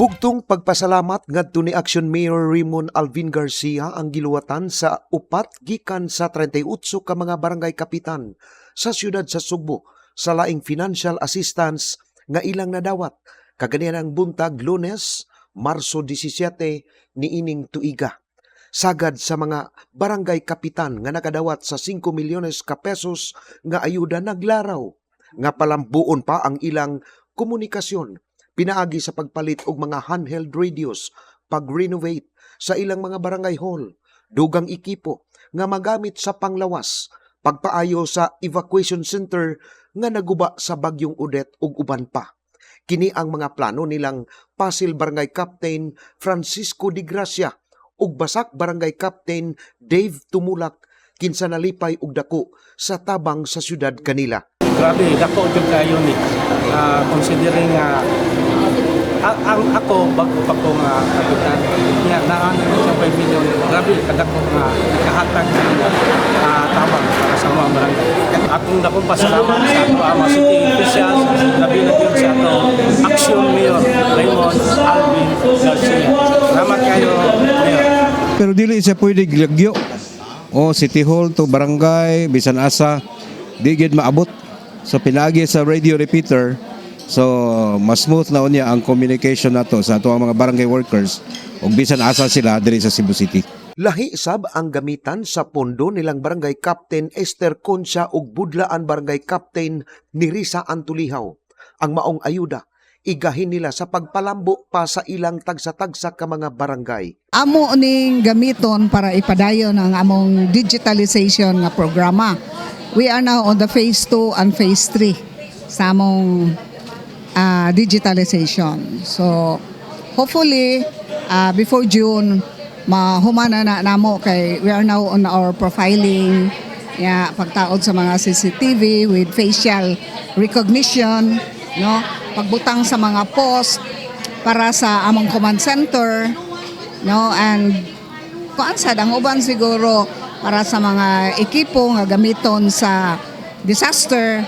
Bugtong pagpasalamat ngadto ni Action Mayor Raymond Alvin Garcia ang giluwatan sa upat gikan sa 38 ka mga barangay kapitan sa siyudad sa Sugbo sa laing financial assistance nga ilang nadawat kaganian ang buntag Lunes, Marso 17 niining tuiga. Sagad sa mga barangay kapitan nga nakadawat sa 5 milyones ka pesos nga ayuda naglaraw nga palambuon pa ang ilang komunikasyon pinaagi sa pagpalit og mga handheld radios, pag-renovate sa ilang mga barangay hall, dugang ekipo nga magamit sa panglawas, pagpaayo sa evacuation center nga naguba sa bagyong Udet ug uban pa. Kini ang mga plano nilang Pasil Barangay Captain Francisco de Gracia ug Basak Barangay Captain Dave Tumulak kinsa nalipay og dako sa tabang sa syudad kanila. Grabe, dako jud kayo ni. Ah, considering nga ang, ako bago pa ko nga kapitan nga naan sa 5 million grabe kadako nga kahatag sa mga ah, tabang para sa mga barangay akong dakong pasalamat sa ato ang mga city officials labi na yun sa ato action mayor Raymond Alvin Garcia salamat kayo mayor Pero dili siya pwede gilagyo. O City Hall to barangay, bisan asa, di gid maabot. So pinagi sa radio repeater, so mas smooth na unya ang communication nato sa ato ang mga barangay workers ug bisan asa sila diri sa Cebu City. Lahi sab ang gamitan sa pondo nilang barangay captain Esther Concha ug budlaan barangay captain ni Risa Antulihaw. Ang maong ayuda igahin nila sa pagpalambo pa sa ilang tagsa-tagsa ka mga barangay. amo ning gamiton para ipadayon ang among digitalization nga programa. We are now on the phase 2 and phase 3 sa among ah, digitalization. So hopefully ah, before June mahumana na namo kay we are now on our profiling ya pagtaod sa mga CCTV with facial recognition no pagbutang sa mga post para sa among command center no and kuan sad ang uban siguro para sa mga ekipo nga gamiton sa disaster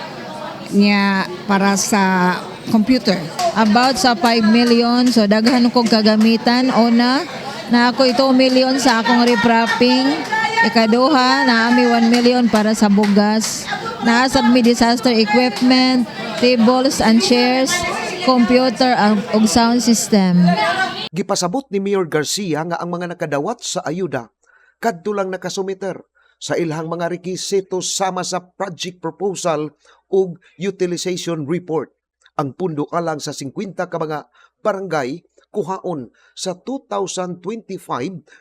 niya para sa computer. About sa 5 million so daghan kong kagamitan. Una na ako ito million sa akong repropping ikaduha na ami 1 million para sa bugas. Naasad mi disaster equipment tables and chairs computer ug sound system. Gipasabot ni Mayor Garcia nga ang mga nakadawat sa ayuda kadto lang nakasumiter sa ilhang mga rekisitos sama sa project proposal ug utilization report. Ang pundo alang sa 50 ka mga barangay kuhaon sa 2025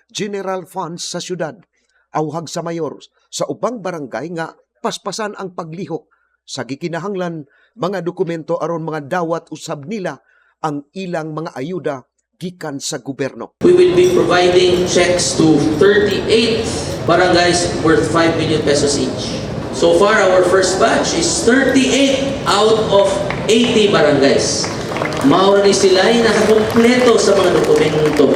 general funds sa syudad. Awhag sa mayor sa ubang barangay nga paspasan ang paglihok sa gikinahanglan mga dokumento aron mga dawat usab nila ang ilang mga ayuda gikan sa gobyerno. We will be providing checks to 38 barangays worth 5 million pesos each. So far, our first batch is 38 out of 80 barangays. Maura ni sila ay nakakumpleto sa mga dokumento.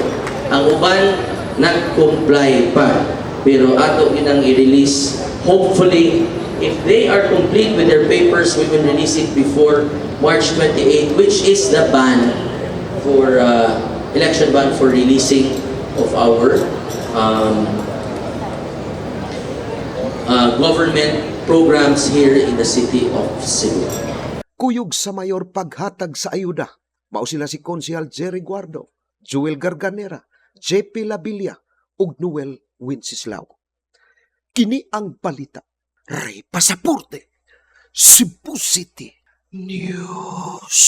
Ang uban, nag-comply pa. Pero ato ginang i-release. Hopefully, if they are complete with their papers, we will release it before March 28, which is the ban for uh, election ban for releasing of our um, uh, government programs here in the city of Cebu. Kuyog sa mayor paghatag sa ayuda. Mao sila si Konsehal Jerry Guardo, Joel Garganera, JP Labilia, ug Noel Winsislao. Kini ang balita. Ray Pasaporte, Cebu City News.